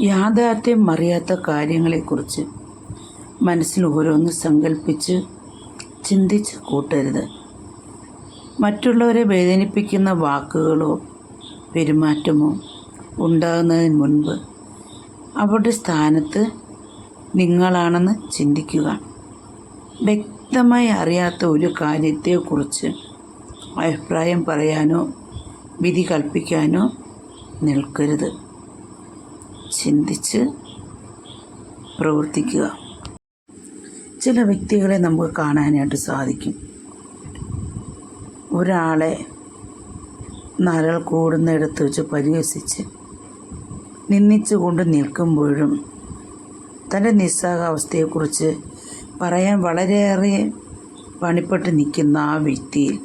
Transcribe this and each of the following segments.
യാഥാർത്ഥ്യം അറിയാത്ത കാര്യങ്ങളെക്കുറിച്ച് മനസ്സിൽ ഓരോന്ന് സങ്കല്പിച്ച് ചിന്തിച്ച് കൂട്ടരുത്. മറ്റുള്ളവരെ വേദനിപ്പിക്കുന്ന വാക്കുകളോ പെരുമാറ്റമോ ഉണ്ടാകുന്നതിന് മുൻപ് അവരുടെ സ്ഥാനത്ത് നിങ്ങളാണെന്ന് ചിന്തിക്കുക. വ്യക്തമായി അറിയാത്ത ഒരു കാര്യത്തെക്കുറിച്ച് അഭിപ്രായം പറയാനോ വിധി കൽപ്പിക്കാനോ നിൽക്കരുത്. ചിന്തിച്ച് പ്രവർത്തിക്കുക. ചില വ്യക്തികളെ നമുക്ക് കാണാനായിട്ട് സാധിക്കും. ഒരാളെ നാലാൾ കൂടുന്നിടത്ത് വെച്ച് പരിഹസിച്ച് നിന്ദിച്ചുകൊണ്ട് നിൽക്കുമ്പോഴും തന്റെ നിസ്സഹാവസ്ഥയെക്കുറിച്ച് പറയാൻ വളരെയേറെ പണിപ്പെട്ട് നിൽക്കുന്ന ആ വ്യക്തിയിൽ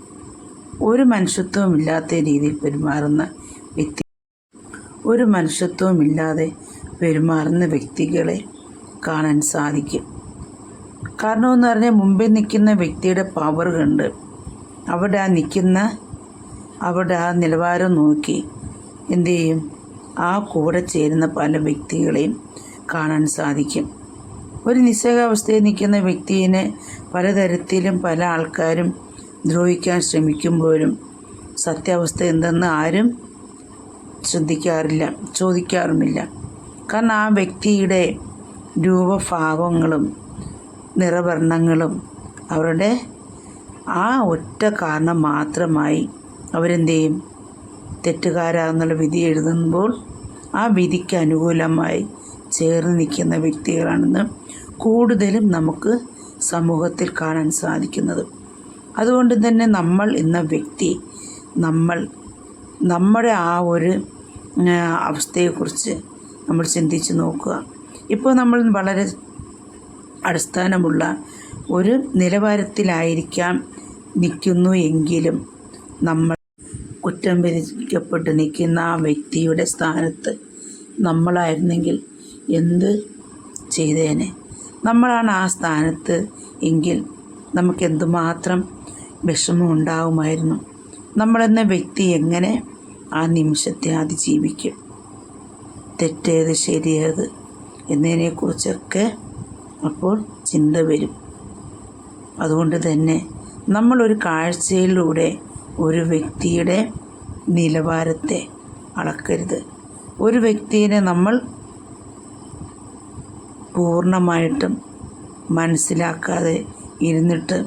ഒരു മനുഷ്യത്വവും ഇല്ലാത്ത രീതിയിൽ പെരുമാറുന്ന വ്യക്തി ഒരു മനുഷ്യത്വവും ഇല്ലാതെ പെരുമാറുന്ന വ്യക്തികളെ കാണാൻ സാധിക്കും. കാരണമെന്ന് പറഞ്ഞാൽ മുമ്പിൽ നിൽക്കുന്ന വ്യക്തിയുടെ പവർ കണ്ട് അവിടെ ആ നിൽക്കുന്ന അവിടെ ആ നിലവാരം നോക്കി എന്തു ചെയ്യും? ആ കൂടെ ചേരുന്ന പല വ്യക്തികളെയും കാണാൻ സാധിക്കും. ഒരു നിസ്സഹാവസ്ഥയിൽ നിൽക്കുന്ന വ്യക്തിയെ പലതരത്തിലും പല ആൾക്കാരും ദ്രോഹിക്കാൻ ശ്രമിക്കുമ്പോഴും സത്യാവസ്ഥ എന്തെന്ന് ആരും ശ്രദ്ധിക്കാറില്ല ചോദിക്കാറുമില്ല. കാരണം ആ വ്യക്തിയുടെ രൂപഭാവങ്ങളും നിറവർണങ്ങളും അവരുടെ ആ ഒറ്റ കാരണം മാത്രമായി അവരെന്ത് ചെയ്യും തെറ്റുകാരാന്നുള്ള വിധി എഴുതുമ്പോൾ ആ വിധിക്ക് അനുകൂലമായി ചേർന്ന് നിൽക്കുന്ന വ്യക്തികളാണെന്ന് കൂടുതലും നമുക്ക് സമൂഹത്തിൽ കാണാൻ സാധിക്കുന്നത്. അതുകൊണ്ട് തന്നെ നമ്മൾ എന്ന വ്യക്തി നമ്മൾ നമ്മുടെ ആ ഒരു അവസ്ഥയെക്കുറിച്ച് നമ്മൾ ചിന്തിച്ച് നോക്കുക. ഇപ്പോൾ നമ്മൾ വളരെ അടിസ്ഥാനമുള്ള ഒരു നിലവാരത്തിലായിരിക്കാം നിൽക്കുന്നു എങ്കിലും നമ്മൾ കുറ്റം വിധിക്കപ്പെട്ട് നിൽക്കുന്ന ആ വ്യക്തിയുടെ സ്ഥാനത്ത് നമ്മളായിരുന്നെങ്കിൽ എന്ത് ചെയ്തേനെ? നമ്മളാണ് ആ സ്ഥാനത്ത് എങ്കിൽ നമുക്ക് എന്തുമാത്രം വിഷമം ഉണ്ടാകുമായിരുന്നു നമ്മളെന്ന വ്യക്തി എങ്ങനെ ആ നിമിഷത്തെ അതിജീവിക്കും? തെറ്റേത് ശരിയേത് എന്നതിനെക്കുറിച്ചൊക്കെ അപ്പോൾ ചിന്ത വരും. അതുകൊണ്ട് തന്നെ നമ്മളൊരു കാഴ്ചയിലൂടെ ഒരു വ്യക്തിയുടെ നിലവാരത്തെ അളക്കരുത്. ഒരു വ്യക്തിയെ നമ്മൾ പൂർണമായിട്ടും മനസ്സിലാക്കാതെ ഇരുന്നിട്ട്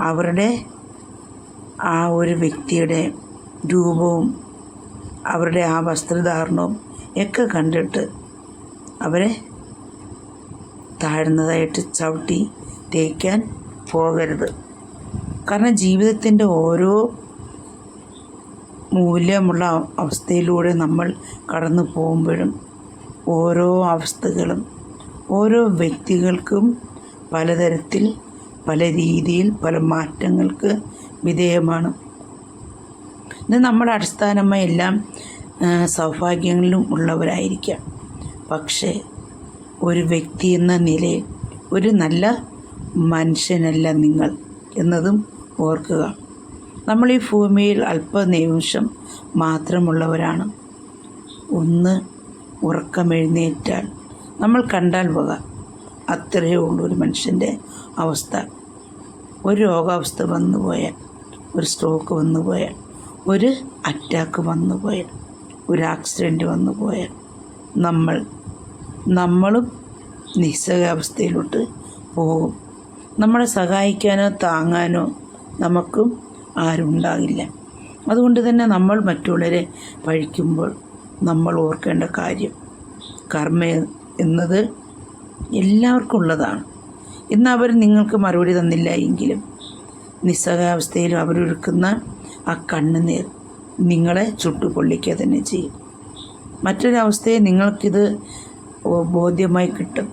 അവരുടെ ആ ഒരു വ്യക്തിയുടെ രൂപവും അവരുടെ ആ വസ്ത്രധാരണവും ഒക്കെ കണ്ടിട്ട് അവരെ താഴ്ന്നതായിട്ട് ചവിട്ടി തേക്കാൻ പോകരുത്. കാരണം ജീവിതത്തിന്റെ ഓരോ മൂല്യമുള്ള അവസ്ഥയിലൂടെ നമ്മൾ കടന്നു പോകുമ്പോഴും ഓരോ അവസ്ഥകളും ഓരോ വ്യക്തികൾക്കും പലതരത്തിൽ പല രീതിയിൽ പല മാറ്റങ്ങൾക്ക് വിധേയമാണ്. ഇത് നമ്മുടെ അടിസ്ഥാനമായി എല്ലാം സൗഭാഗ്യങ്ങളിലും ഉള്ളവരായിരിക്കാം. പക്ഷേ ഒരു വ്യക്തി എന്ന നിലയിൽ ഒരു നല്ല മനുഷ്യനല്ല നിങ്ങൾ എന്നതും ഓർക്കുക. നമ്മൾ ഈ ഭൂമിയിൽ അല്പനിമിഷം മാത്രമുള്ളവരാണ്. ഒന്ന് ഉറക്കമെഴുന്നേറ്റാൽ നമ്മൾ കണ്ടാൽ പോക അത്രയേ ഉള്ളൂ ഒരു മനുഷ്യന്റെ അവസ്ഥ. ഒരു രോഗാവസ്ഥ വന്നു പോയാൽ ഒരു സ്ട്രോക്ക് വന്നു പോയാൽ ഒരു അറ്റാക്ക് വന്നു പോയാൽ ഒരു ആക്സിഡന്റ് വന്നു പോയാൽ നമ്മൾ നമ്മളും നിസ്സഹാവസ്ഥയിലോട്ട് പോകും. നമ്മളെ സഹായിക്കാനോ താങ്ങാനോ നമുക്കും ആരുണ്ടാകില്ല അതുകൊണ്ട് തന്നെ നമ്മൾ മറ്റുള്ളവരെ പഴിക്കുമ്പോൾ നമ്മൾ ഓർക്കേണ്ട കാര്യം കർമ്മ എന്നത് എല്ലാവർക്കും ഉള്ളതാണ്. ഇന്ന് അവർ നിങ്ങൾക്ക് മറുപടി തന്നില്ല എങ്കിലും നിസ്സഹാവസ്ഥയിൽ അവരൊരുക്കുന്ന ആ കണ്ണുനീർ നിങ്ങളെ ചുട്ടുപൊള്ളിക്കുക തന്നെ ചെയ്യും. മറ്റൊരവസ്ഥയെ നിങ്ങൾക്കിത് ബോധ്യമായി കിട്ടും.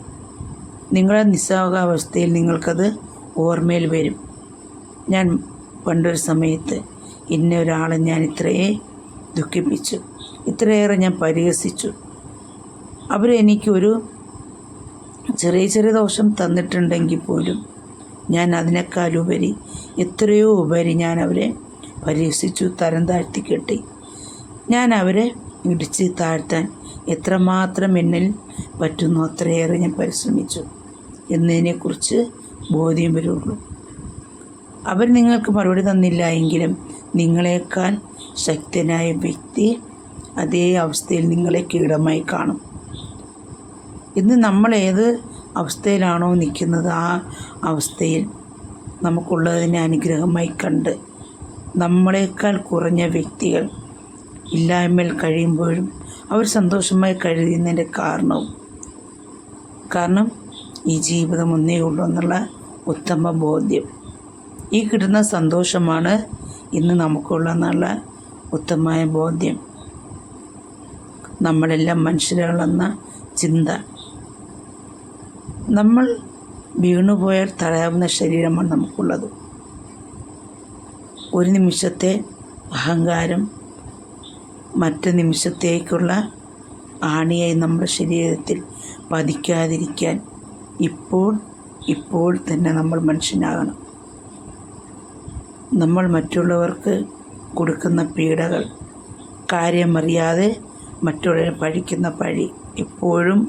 നിങ്ങളെ നിസ്സഹാവസ്ഥയിൽ നിങ്ങൾക്കത് ഓർമ്മയിൽ വരും. ഞാൻ പണ്ടൊരു സമയത്ത് ഇന്ന ഒരാളെ ഞാൻ ഇത്രയേ ദുഃഖിപ്പിച്ചു. ഇത്രയേറെ ഞാൻ പരിഹസിച്ചു. അവരെനിക്കൊരു ചെറിയ ചെറിയ ദോഷം തന്നിട്ടുണ്ടെങ്കിൽ പോലും ഞാൻ അതിനേക്കാളുപരി എത്രയോ ഉപരി ഞാൻ അവരെ പരിഹസിച്ചു തരം താഴ്ത്തി കെട്ടി. ഞാൻ അവരെ ഇടിച്ച് താഴ്ത്താൻ എത്രമാത്രം എന്നിൽ പറ്റുന്നു അത്രയേറെ ഞാൻ പരിശ്രമിച്ചു. എന്നതിനെക്കുറിച്ച് ബോധ്യം വരുള്ളൂ. അവർ നിങ്ങൾക്ക് മറുപടി തന്നില്ല എങ്കിലും നിങ്ങളെക്കാൾ ശക്തനായ വ്യക്തി അതേ അവസ്ഥയിൽ നിങ്ങളെ കീടമായി കാണും. ഇന്ന് നമ്മൾ ഏത് അവസ്ഥയിലാണോ നിൽക്കുന്നത് ആ അവസ്ഥയിൽ നമുക്കുള്ളതിനെ അനുഗ്രഹമായി കണ്ട് നമ്മളെക്കാൾ കുറഞ്ഞ വ്യക്തികൾ ഇല്ലായ്മയിൽ കഴിയുമ്പോഴും അവർ സന്തോഷമായി കഴിയുന്നതിന്റെ കാരണവും. കാരണം ഈ ജീവിതം ഒന്നേ ഉള്ളൂ എന്നുള്ള ഉത്തമ ബോധ്യം. ഈ കിട്ടുന്ന സന്തോഷമാണ് ഇന്ന് നമുക്കുള്ള എന്നുള്ള ഉത്തമമായ ബോധ്യം. നമ്മളെല്ലാം മനുഷ്യരാളെന്ന ചിന്ത. നമ്മൾ വീണുപോയാൽ തടയാവുന്ന ശരീരമാണ് നമുക്കുള്ളത്. ഒരു നിമിഷത്തെ അഹങ്കാരം മറ്റു നിമിഷത്തേക്കുള്ള ആണിയായി നമ്മുടെ ശരീരത്തിൽ പതിക്കാതിരിക്കാൻ ഇപ്പോൾ ഇപ്പോൾ തന്നെ നമ്മൾ മനുഷ്യനാകണം. നമ്മൾ മറ്റുള്ളവർക്ക് കൊടുക്കുന്ന പീഡകൾ കാര്യമറിയാതെ മറ്റുള്ളവരെ പഴിക്കുന്ന പഴി എപ്പോഴും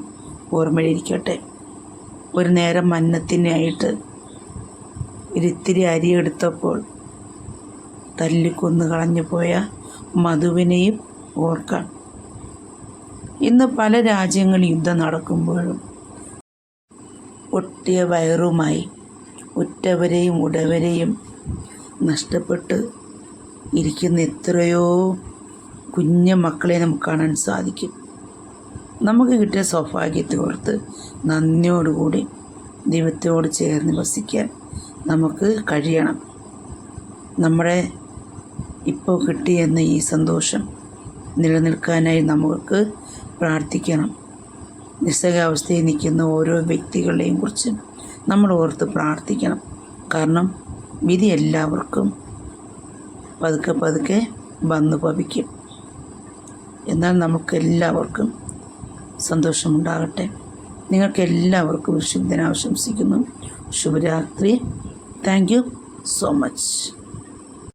ഓർമ്മയിലിരിക്കട്ടെ. ഒരു നേരം അന്നത്തിനായിട്ട് ഒരിത്തിരി അരിയെടുത്തപ്പോൾ തല്ലിക്കൊന്ന് കളഞ്ഞു പോയ മധുവിനെയും ഓർക്കാം. ഇന്ന് പല രാജ്യങ്ങളിൽ യുദ്ധം നടക്കുമ്പോഴും ഒട്ടിയ വയറുമായി ഉറ്റവരെയും ഉടവരെയും നഷ്ടപ്പെട്ട് ഇരിക്കുന്ന എത്രയോ കുഞ്ഞു മക്കളെ നമുക്ക് കാണാൻ സാധിക്കും. നമുക്ക് കിട്ടിയ സൗഭാഗ്യത്തെ ഓർത്ത് നന്ദിയോടുകൂടി ദൈവത്തോട് ചേർന്ന് വസിക്കാൻ നമുക്ക് കഴിയണം. നമ്മുടെ ഇപ്പോൾ കിട്ടിയെന്ന ഈ സന്തോഷം നിലനിൽക്കാനായി നമുക്ക് പ്രാർത്ഥിക്കണം. നിസ്സഹാവസ്ഥയിൽ നിൽക്കുന്ന ഓരോ വ്യക്തികളെയും കുറിച്ച് നമ്മൾ ഓർത്ത് പ്രാർത്ഥിക്കണം. കാരണം വിധി എല്ലാവർക്കും പതുക്കെ പതുക്കെ വന്നു ഭവിക്കും എന്നാൽ നമുക്കെല്ലാവർക്കും സന്തോഷമുണ്ടാകട്ടെ. നിങ്ങൾക്കെല്ലാവർക്കും ഒരു ശുഭരാത്രി. Thank you so much.